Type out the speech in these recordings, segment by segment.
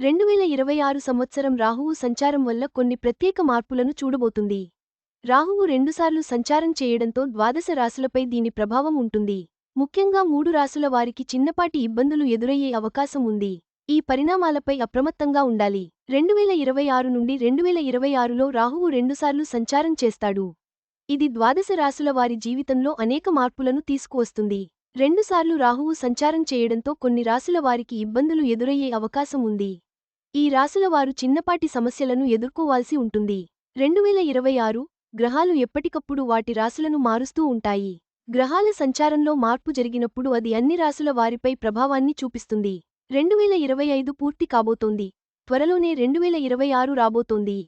రెండు వేల ఇరవై ఆరు సంవత్సరం రాహువు సంచారం వల్ల కొన్ని ప్రత్యేక మార్పులను చూడబోతుంది. రాహువు రెండుసార్లు సంచారం చేయడంతో ద్వాదశ రాశులపై దీని ప్రభావం ఉంటుంది. ముఖ్యంగా మూడు రాశుల వారికి చిన్నపాటి ఇబ్బందులు ఎదురయ్యే అవకాశం ఉంది. ఈ పరిణామాలపై అప్రమత్తంగా ఉండాలి. రెండు వేల ఇరవై ఆరు నుండి రెండు వేల ఇరవై ఆరులో రాహువు రెండుసార్లు సంచారం చేస్తాడు. ఇది ద్వాదశ రాశుల వారి జీవితంలో అనేక మార్పులను తీసుకువస్తుంది. రెండుసార్లు రాహువు సంచారం చేయడంతో కొన్ని రాశుల వారికి ఇబ్బందులు ఎదురయ్యే అవకాశం ఉంది. ఈ రాశుల వారు చిన్నపాటి సమస్యలను ఎదుర్కోవాల్సి ఉంటుంది. రెండువేల ఇరవై ఆరు గ్రహాలు ఎప్పటికప్పుడు వాటి రాశులను మారుస్తూ ఉంటాయి. గ్రహాల సంచారంలో మార్పు జరిగినప్పుడు అది అన్ని రాశుల వారిపై ప్రభావాన్ని చూపిస్తుంది. రెండువేల ఇరవై ఐదు పూర్తి కాబోతోంది. త్వరలోనే రెండువేల ఇరవై ఆరు రాబోతోంది.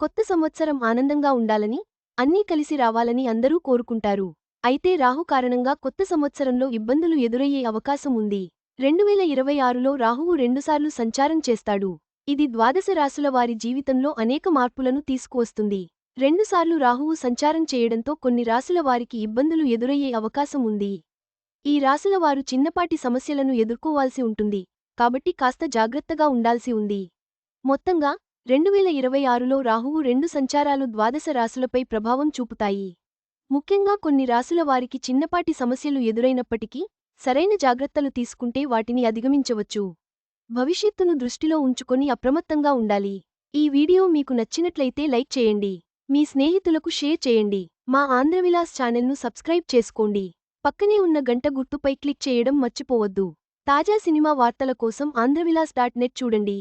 కొత్త సంవత్సరం ఆనందంగా ఉండాలని అన్నీ కలిసి రావాలని అందరూ కోరుకుంటారు. అయితే రాహు కారణంగా కొత్త సంవత్సరంలో ఇబ్బందులు ఎదురయ్యే అవకాశం ఉంది. రెండు వేల ఇరవై ఆరులో రాహువు రెండుసార్లు సంచారం చేస్తాడు. ఇది ద్వాదశ రాశుల వారి జీవితంలో అనేక మార్పులను తీసుకువస్తుంది. రెండుసార్లు రాహువు సంచారం చేయడంతో కొన్ని రాశుల వారికి ఇబ్బందులు ఎదురయ్యే అవకాశం ఉంది. ఈ రాశుల వారు చిన్నపాటి సమస్యలను ఎదుర్కోవాల్సి ఉంటుంది. కాబట్టి కాస్త జాగ్రత్తగా ఉండాల్సి ఉంది. మొత్తంగా రెండు వేల ఇరవై ఆరులో రాహువు రెండు సంచారాలు ద్వాదశ రాశులపై ప్రభావం చూపుతాయి. ముఖ్యంగా కొన్ని రాశుల వారికి చిన్నపాటి సమస్యలు ఎదురైనప్పటికీ సరైన జాగ్రత్తలు తీసుకుంటే వాటిని అధిగమించవచ్చు. భవిష్యత్తును దృష్టిలో ఉంచుకొని అప్రమత్తంగా ఉండాలి. ఈ వీడియో మీకు నచ్చినట్లయితే లైక్ చేయండి. మీ స్నేహితులకు షేర్ చేయండి. మా ఆంధ్రవిలాస్ ఛానల్ను సబ్స్క్రైబ్ చేసుకోండి. పక్కనే ఉన్న గంట గుర్తుపై క్లిక్ చేయడం మర్చిపోవద్దు. తాజా సినిమా వార్తల కోసం ఆంధ్రవిలాస్ డాట్ నెట్ చూడండి.